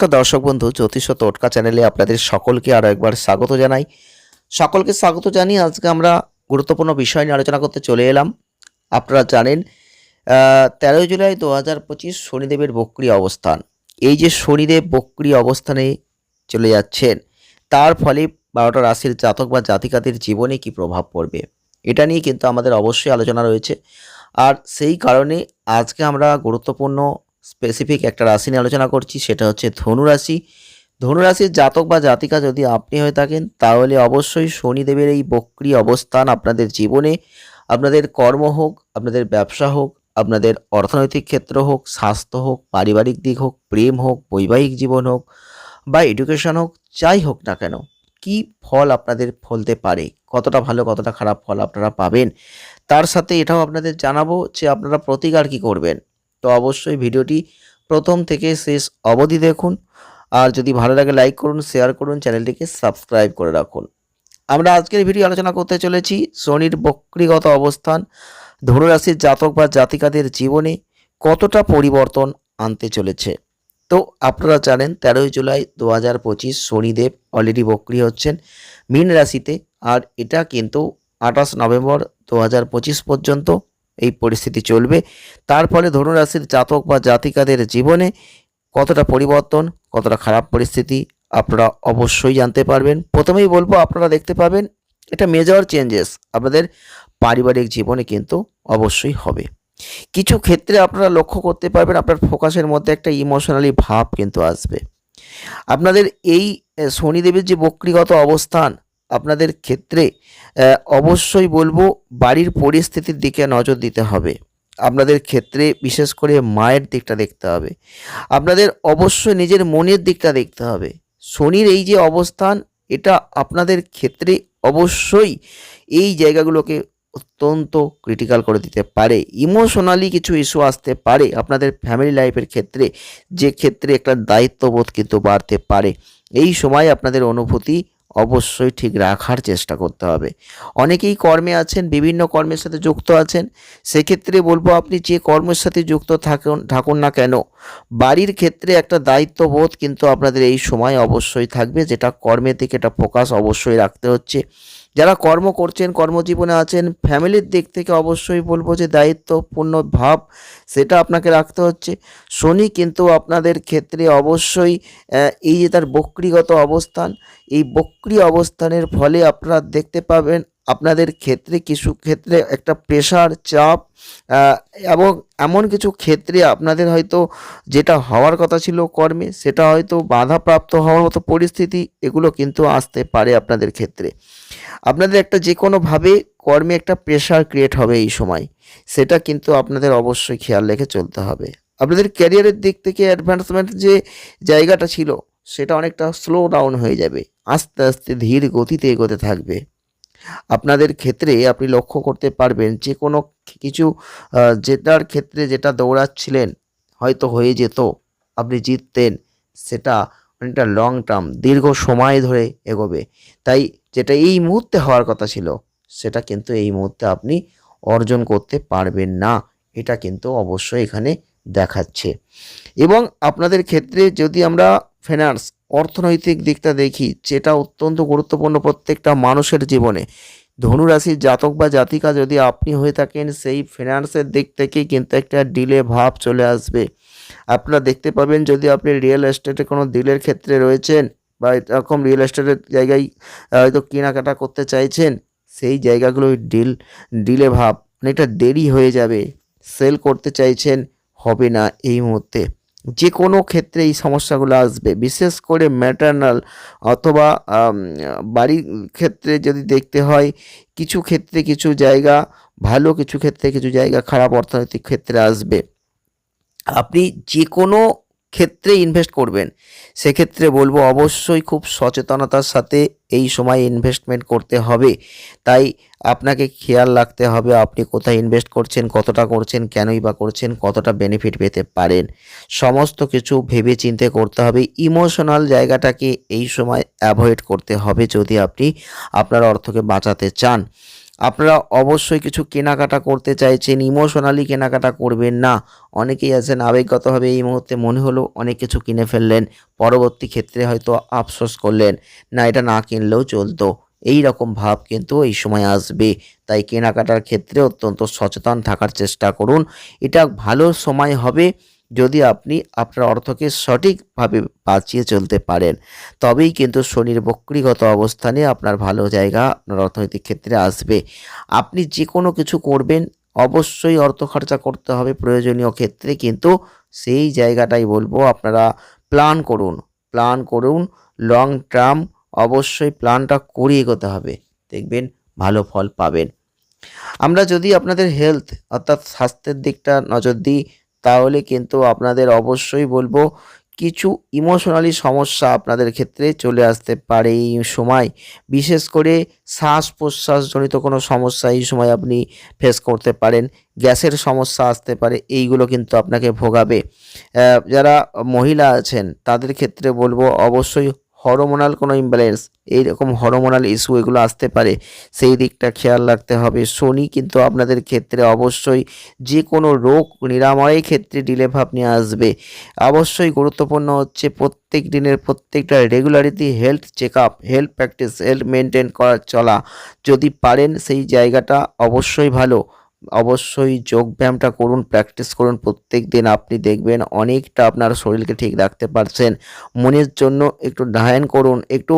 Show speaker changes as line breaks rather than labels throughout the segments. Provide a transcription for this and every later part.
নমস্কার দর্শক বন্ধু, জ্যোতিষ ও টোটকা চ্যানেলে আপনাদের সকলকে আরও একবার স্বাগত জানাই। সকলকে স্বাগত জানিয়ে আজকে আমরা গুরুত্বপূর্ণ বিষয় নিয়ে আলোচনা করতে চলে এলাম। আপনারা জানেন তেরোই জুলাই দু হাজার পঁচিশ শনিদেবের বক্রি অবস্থান। এই যে শনিদেব বক্রি অবস্থানে চলে যাচ্ছেন, তার ফলে বারোটা রাশির জাতক বা জাতিকাদের জীবনে কি প্রভাব পড়বে? এটা নিয়ে কিন্তু আমাদের অবশ্যই আলোচনা রয়েছে। আর সেই কারণে আজকে আমরা গুরুত্বপূর্ণ স্পেসিফিক একটা রাশি নিয়ে আলোচনা করছি, সেটা হচ্ছে ধনুরাশি ধনুরাশির জাতক বা জাতিকা যদি আপনি হয়ে থাকেন, তাহলে অবশ্যই শনিদেবের এই বক্রি অবস্থান আপনাদের জীবনে, আপনাদের কর্ম হোক, আপনাদের ব্যবসা হোক, আপনাদের অর্থনৈতিক ক্ষেত্র হোক, স্বাস্থ্য হোক, পারিবারিক দিক হোক, প্রেম হোক, বৈবাহিক জীবন হোক বা এডুকেশন হোক, যাই হোক না কেন, কি ফল আপনাদের ফলতে পারে, কতটা ভালো, কতটা খারাপ ফল আপনারা পাবেন, তার সাথে এটাও আপনাদের জানাব যে আপনারা প্রতিকার কি করবেন। তো অবশ্যই ভিডিওটি প্রথম থেকে শেষ অবধি দেখুন। আর যদি ভালো লাগে লাইক করুন শেয়ার করুন, চ্যানেলটিকে সাবস্ক্রাইব করে রাখুন। আমরা আজকের ভিডিও আলোচনা করতে চলেছি শনির বক্রিগত অবস্থান, ধনুরাশির জাতক বা জাতিকাদের জীবনে কতটা পরিবর্তন আনতে চলেছে। তো আপনারা জানেন, তেরোই জুলাই দু হাজার পঁচিশ শনিদেব অলরেডি বক্রি হচ্ছেন মীন রাশিতে। আর এটা কিন্তু আঠাশ নভেম্বর দু হাজার পঁচিশ পর্যন্ত এই পরিস্থিতি চলবে। তার ফলে ধনুরাশির জাতক বা জাতিকাদের জীবনে কতটা পরিবর্তন, কতটা খারাপ পরিস্থিতি আপনারা অবশ্যই জানতে পারবেন। প্রথমেই বলব, আপনারা দেখতে পাবেন এটা মেজর চেঞ্জেস আপনাদের পারিবারিক জীবনে কিন্তু অবশ্যই হবে। কিছু ক্ষেত্রে আপনারা লক্ষ্য করতে পারবেন, আপনার ফোকাসের মধ্যে একটা ইমোশনালি ভাব কিন্তু আসবে। আপনাদের এই শনিদেবের যে বক্রিগত অবস্থান আপনাদের ক্ষেত্রে অবশ্যই বলব বাড়ির পরিস্থিতির দিকে নজর দিতে হবে। আপনাদের ক্ষেত্রে বিশেষ করে মায়ের দিকটা দেখতে হবে। আপনাদের অবশ্যই নিজের মনের দিকটা দেখতে হবে। শনির এই যে অবস্থান, এটা আপনাদের ক্ষেত্রে অবশ্যই এই জায়গাগুলোকে অত্যন্ত ক্রিটিক্যাল করে দিতে পারে। ইমোশনালি কিছু ইস্যু আসতে পারে আপনাদের ফ্যামিলি লাইফের ক্ষেত্রে, যে ক্ষেত্রে একটা দায়িত্ববোধ কিন্তু বাড়তে পারে। এই সময় আপনাদের অনুভূতি অবশ্যই ঠিক রাখার চেষ্টা করতে হবে। অনেকেই কর্মে আছেন, বিভিন্ন কর্মের সাথে যুক্ত আছেন। সেক্ষেত্রে বলব আপনি যে কর্মের সাথে যুক্ত থাকুন থাকুন না কেন, বাড়ির ক্ষেত্রে একটা দায়িত্ববোধ কিন্তু আপনাদের এই সময় অবশ্যই থাকবে, যেটা কর্মের দিকে এটা ফোকাস অবশ্যই রাখতে হচ্ছে। যারা কর্ম করছেন, কর্মজীবনে আছেন, ফ্যামিলির দিক থেকে অবশ্যই বলব যে দায়িত্বপূর্ণ ভাব সেটা আপনাকে রাখতে হচ্ছে। শনি কিন্তু আপনাদের ক্ষেত্রে অবশ্যই এই যে তার বক্রিগত অবস্থান, এই বক্রি অবস্থানের ফলে আপনারা দেখতে পাবেন আপনাদের ক্ষেত্রে কিছু ক্ষেত্রে একটা প্রেশার চাপ এবং এমন কিছু ক্ষেত্রে আপনাদের হয়তো যেটা হওয়ার কথা ছিল কর্মে, সেটা হয়তো বাধাপ্রাপ্ত হওয়ার মতো পরিস্থিতি, এগুলো কিন্তু আসতে পারে আপনাদের ক্ষেত্রে। আপনাদের একটা যে কোনোভাবে কর্মে একটা প্রেশার ক্রিয়েট হবে এই সময়। সেটা কিন্তু আপনাদের অবশ্যই খেয়াল রেখে চলতে হবে। আপনাদের ক্যারিয়ারের দিক থেকে অ্যাডভান্সমেন্ট যে জায়গাটা ছিল, সেটা অনেকটা স্লো ডাউন হয়ে যাবে। আস্তে আস্তে ধীর গতিতে এগোতে থাকবে। আপনাদের ক্ষেত্রে আপনি লক্ষ্য করতে পারবেন যে কোনো কিছু জেতার ক্ষেত্রে যেটা দৌড়াচ্ছিলেন, হয়তো হয়ে যেত, আপনি জিততেন, সেটা অনেকটা লং টার্ম দীর্ঘ সময় ধরে এগোবে। তাই যেটা এই মুহূর্তে হওয়ার কথা ছিল, সেটা কিন্তু এই মুহূর্তে আপনি অর্জন করতে পারবেন না, এটা কিন্তু অবশ্যই এখানে দেখাচ্ছে। এবং আপনাদের ক্ষেত্রে যদি আমরা ফিনান্স অর্থনৈতিক দিকটা দেখি, যেটা অত্যন্ত গুরুত্বপূর্ণ প্রত্যেকটা মানুষের জীবনে। ধনুরাশির জাতক বা জাতিকা যদি আপনি হয়ে থাকেন, সেই ফিনান্সের দিক থেকেই কিন্তু একটা ডিলে ভাব চলে আসবে। আপনারা দেখতে পাবেন, যদি আপনি রিয়েল এস্টেটে কোনো ডিলের ক্ষেত্রে রয়েছেন বা এরকম রিয়েল এস্টেটের জায়গায় হয়তো কেনাকাটা করতে চাইছেন, সেই জায়গাগুলোই ডিল ডিলে ভাব অনেকটা দেরি হয়ে যাবে। সেল করতে চাইছেন, হবে না এই মুহূর্তে। যে কোনো ক্ষেত্রে এই সমস্যাগুলো আসবে। বিশেষ করে ম্যাটার্নাল অথবা বাড়ির ক্ষেত্রে যদি দেখতে হয়, কিছু ক্ষেত্রে কিছু জায়গা ভালো, কিছু ক্ষেত্রে কিছু জায়গা খারাপ অর্থনৈতিক ক্ষেত্রে আসবে। আপনি যে কোনো ক্ষেত্রে ইনভেস্ট করবেন। সেক্ষেত্রে বলব অবশ্যই খুব সচেতনতার সাথে এই সময় ইনভেস্টমেন্ট করতে হবে। তাই আপনাকে খেয়াল রাখতে হবে আপনি কোথায় ইনভেস্ট করছেন, কতটা করছেন, কেনই বা করছেন, কতটা বেনিফিট পেতে পারেন। সমস্ত কিছু ভেবে চিন্তে করতে হবে। ইমোশনাল জায়গাটাকে এই সময় অ্যাভয়েড করতে হবে যদি আপনি আপনার অর্থকে বাঁচাতে চান। আপনারা অবশ্যই কিছু কেনাকাটা করতে চাইছেন ইমোশনালি কেনাকাটা করবেন না। অনেকেই আছেন আবেগগতভাবে এই মুহূর্তে মনে হলো অনেক কিছু কিনে ফেললেন, পরবর্তী ক্ষেত্রে হয়তো আফসোস করলেন, না, এটা না কিনলেও চলতো। এই রকম ভাব কিন্তু এই সময় আসবে। তাই কেনাকাটার ক্ষেত্রে অত্যন্ত সচেতন থাকার চেষ্টা করুন। এটা ভালো সময় হবে। যদি আপনি আপনার অর্থকে সঠিকভাবে বাঁচিয়ে চলতে পারেন, তবেই কিন্তু শনির বক্রিগত অবস্থানে আপনার ভালো জায়গা আপনার অর্থনৈতিক ক্ষেত্রে আসবে। আপনি যে কোনো কিছু করবেন, অবশ্যই অর্থ খরচা করতে হবে প্রয়োজনীয় ক্ষেত্রে, কিন্তু সেই জায়গাটাই বলব আপনারা প্ল্যান করুন প্ল্যান করুন লং টার্ম অবশ্যই প্ল্যানটা করে এগোতে হবে। দেখবেন ভালো ফল পাবেন। আমরা যদি আপনাদের হেলথ অর্থাৎ স্বাস্থ্যের দিকটা নজর দিই তাহলে কিন্তু আপনাদের অবশ্যই বলব কিছু ইমোশনালি সমস্যা আপনাদের ক্ষেত্রে চলে আসতে পারে এই সময়। বিশেষ করে শ্বাস প্রশ্বাসজনিত কোনো সমস্যা এই সময় আপনি ফেস করতে পারেন, গ্যাসের সমস্যা আসতে পারে, এইগুলো কিন্তু আপনাকে ভোগাবে। যারা মহিলা আছেন তাদের ক্ষেত্রে বলব অবশ্যই হরমোনাল কোনো ইমব্যালেন্স এইরকম হরমোনাল ইস্যু এগুলো আসতে পারে, সেই দিকটা খেয়াল রাখতে হবে। শনি কিন্তু আপনাদের ক্ষেত্রে অবশ্যই যে কোনো রোগ নিরাময়ের ক্ষেত্রে ডিলে ভাব নিয়ে আসবে। অবশ্যই গুরুত্বপূর্ণ হচ্ছে প্রত্যেক দিনের প্রত্যেকটা regularity health check up health practice health maintain করা, চলা। যদি পারেন সেই জায়গাটা অবশ্যই ভালো। অবশ্যই যোগব্যায়ামটা করুন প্র্যাকটিস করুন। প্রত্যেক দিন আপনি দেখবেন অনেকটা আপনার শরীরকে ঠিক রাখতে পারছেন। মনের জন্য একটু ধ্যান করুন, একটু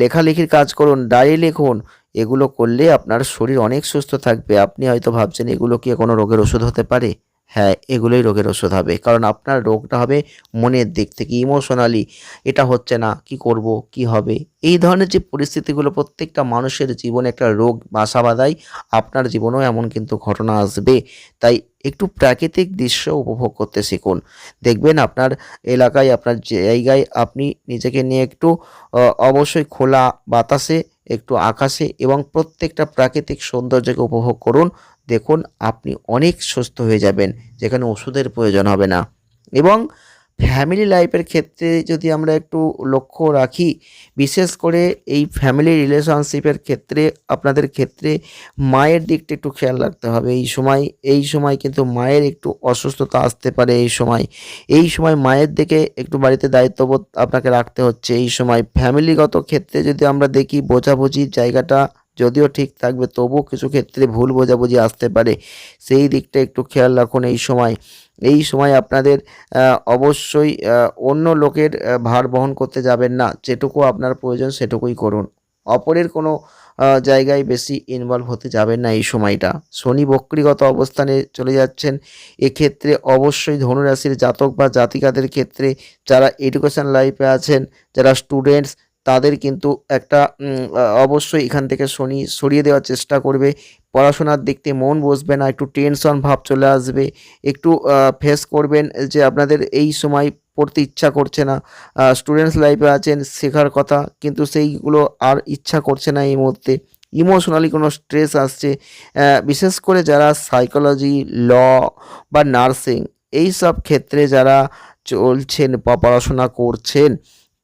লেখালেখির কাজ করুন, ডায়েরি লিখুন। এগুলো করলে আপনার শরীর অনেক সুস্থ থাকবে। আপনি হয়তো ভাবছেন এগুলো কি কোনো রোগের ওষুধ হতে পারে? হ্যাঁ এগুলোই রোগের ওষুধ হবে। কারণ আপনার রোগটা হবে মনের দিক থেকে ইমোশনালি এটা হচ্ছে না, কি করব, কি হবে? এই ধরনের যে পরিস্থিতিগুলো প্রত্যেকটা মানুষের জীবনে একটা রোগ বাসা বাঁধায়, আপনার জীবনেও এমন কিন্তু ঘটনা আসবে। তাই একটু প্রাকৃতিক দৃশ্য উপভোগ করতে শিখুন। দেখবেন আপনার এলাকায়, আপনার জায়গায় আপনি নিজেকে নিয়ে একটু অবশ্যই খোলা বাতাসে, একটু আকাশে এবং প্রত্যেকটা প্রাকৃতিক সৌন্দর্যকে উপভোগ করুন। দেখুন, আপনি অনেক সুস্থ হয়ে যাবেন, যেখানে ওষুধের প্রয়োজন হবে না। এবং ফ্যামিলি লাইফের ক্ষেত্রে যদি আমরা একটু লক্ষ্য রাখি, বিশেষ করে এই ফ্যামিলি রিলেশনশিপের ক্ষেত্রে, আপনাদের ক্ষেত্রে মায়ের দিকটা একটু খেয়াল রাখতে হবে। এই সময় এই সময় কিন্তু মায়ের একটু অসুস্থতা আসতে পারে এই সময়। এই সময় মায়ের দিকে একটু বাড়িতে দায়িত্ববোধ আপনাকে রাখতে হচ্ছে। এই সময় ফ্যামিলিগত ক্ষেত্রে যদি আমরা দেখি বোঝাবুঝির জায়গাটা যদিও ঠিক থাকবে, তবুও কিছু ক্ষেত্রে ভুল বোঝাবুঝি আসতে পারে। সেই দিকটা একটু খেয়াল রাখুন এই সময়। এই সময় আপনাদের অবশ্যই অন্য লোকের ভার বহন করতে যাবেন না। যেটুকু আপনার প্রয়োজন সেটুকুই করুন। অপরের কোনো জায়গায় বেশি ইনভলভ হতে যাবেন না এই সময়টা। শনি বক্রিগত অবস্থানে চলে যাচ্ছেন। এক্ষেত্রে অবশ্যই ধনুরাশির জাতক বা জাতিকাদের ক্ষেত্রে যারা এডুকেশন লাইফে আছেন, যারা স্টুডেন্টস তাদের কিন্তু একটা অবশ্যই এখান থেকে শনি, সরিয়ে দেওয়ার চেষ্টা করবে। পড়াশোনার দিক থেকে মন বসবে না, একটু টেনশন ভাব চলে আসবে। একটু ফেস করবেন যে আপনাদের এই সময় পড়তে ইচ্ছা করছে না। স্টুডেন্টস লাইফে আছেন, শেখার কথা, কিন্তু সেইগুলো আর ইচ্ছা করছে না এই মুহূর্তে। ইমোশনালি কোনো স্ট্রেস আসছে। বিশেষ করে যারা সাইকোলজি ল বা নার্সিং এই সব ক্ষেত্রে যারা চলছেন বা পড়াশোনা করছেন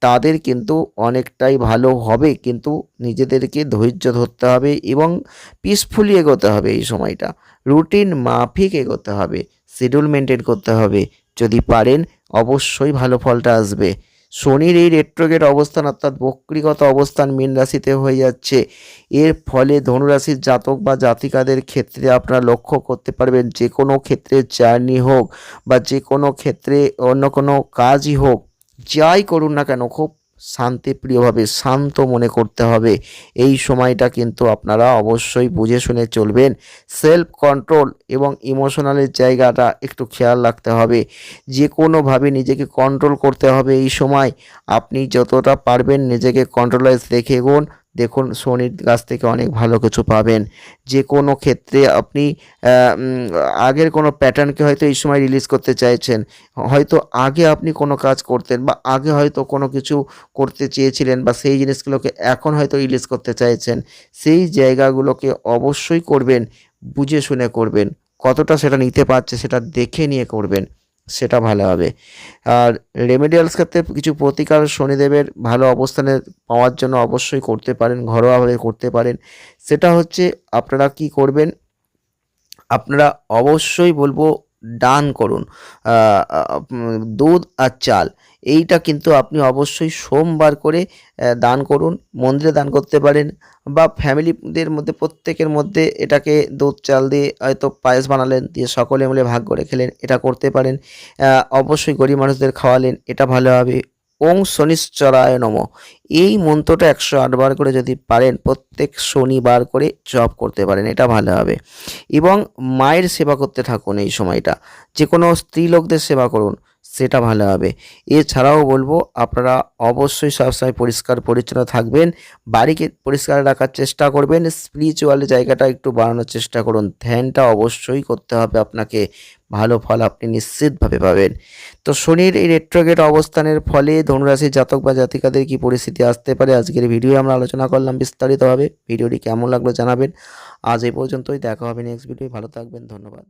তাদের কিন্তু অনেকটাই ভালো হবে, কিন্তু নিজেদেরকে ধৈর্য ধরতে হবে এবং পিসফুলি এগোতে হবে এই সময়টা। রুটিন মাফিক এগোতে হবে শিডিউল মেনটেন করতে হবে। যদি পারেন, অবশ্যই ভালো ফলটা আসবে। শনির এই রেট্রোগেট অবস্থান অর্থাৎ বক্রিগত অবস্থান মীন রাশিতে হয়ে যাচ্ছে। এর ফলে ধনুরাশির জাতক বা জাতিকাদের ক্ষেত্রে আপনারা লক্ষ্য করতে পারবেন, যে কোনো ক্ষেত্রে জার্নি হোক বা যে কোনো ক্ষেত্রে অন্য কোনো কাজই হোক যাই করুন না কেন, খুব শান্তিপ্রিয়ভাবে শান্ত মনে করতে হবে। এই সময়টা কিন্তু আপনারা অবশ্যই বুঝে শুনে চলবেন। সেলফ কন্ট্রোল এবং ইমোশনালের জায়গাটা একটু খেয়াল রাখতে হবে। যে কোনোভাবে নিজেকে কন্ট্রোল করতে হবে এই সময়। আপনি যতটা পারবেন নিজেকে কন্ট্রোলাইজ রেখে এগোন। দেখুন শনির কাছ থেকে অনেক ভালো কিছু পাবেন। যে কোনো ক্ষেত্রে আপনি আগের কোনো প্যাটার্নকে হয়তো এই সময় রিলিজ করতে চাইছেন। হয়তো আগে আপনি কোনো কাজ করতেন বা আগে হয়তো কোনো কিছু করতে চেয়েছিলেন বা সেই জিনিসগুলোকে এখন হয়তো রিলিজ করতে চাইছেন। সেই জায়গাগুলোকে অবশ্যই করবেন, বুঝে শুনে করবেন। কতটা সেটা নিতে পারছে সেটা দেখে নিয়ে করবেন। সেটা ভালো হবে। আর রেমেডিয়ালস ক্ষেত্রে কিছু প্রতিকার শনিদেবের ভালো অবস্থানে পাওয়ার জন্য অবশ্যই করতে পারেন ঘরোয়াভাবে করতে পারেন। সেটা হচ্ছে আপনারা কি করবেন? আপনারা অবশ্যই বলব দান করুন। দুধ আর চাল, এইটা কিন্তু আপনি অবশ্যই সোমবার করে দান করুন, মন্দিরে দান করতে পারেন বা ফ্যামিলিদের মধ্যে, প্রত্যেকের মধ্যে এটাকে দুধ, চাল দিয়ে হয়তো পায়েস বানালেন, দিয়ে সকলে মিলে ভাগ করে খেলেন, এটা করতে পারেন। অবশ্যই গরিব মানুষদের খাওয়ালেন, এটা ভালো হবে। ওং শনিশ্চরায় নম। এই মন্ত্রটা একশো আটবার করে যদি পারেন, প্রত্যেক শনিবার করে জপ করতে পারেন, এটা ভালো হবে। এবং মায়ের সেবা করতে থাকুন এই সময়টা। যে কোনো স্ত্রী লোকদের সেবা করুন। সেটা ভালো হবে। এছাড়াও বলব, আপনারা অবশ্যই সবসময় পরিষ্কার পরিচ্ছন্ন থাকবেন, বাড়িকে পরিষ্কার রাখার চেষ্টা করবেন স্পিরিচুয়াল জায়গাটা একটু বাড়ানোর চেষ্টা করুন, ধ্যানটা অবশ্যই করতে হবে, আপনাকে ভালো ফল আপনি নিশ্চিতভাবে পাবেন। তো শনির এই রেট্রোগেট অবস্থানের ফলে ধনুরাশি জাতক বা জাতিকাদের কি পরিস্থিতি আসতে পারে, আজকের ভিডিও আমরা আলোচনা করলাম বিস্তারিতভাবে। ভিডিওটি কেমন লাগল জানাবেন। আজ এই পর্যন্তই, দেখা হবে নেক্সট ভিডিও ভালো থাকবেন, ধন্যবাদ।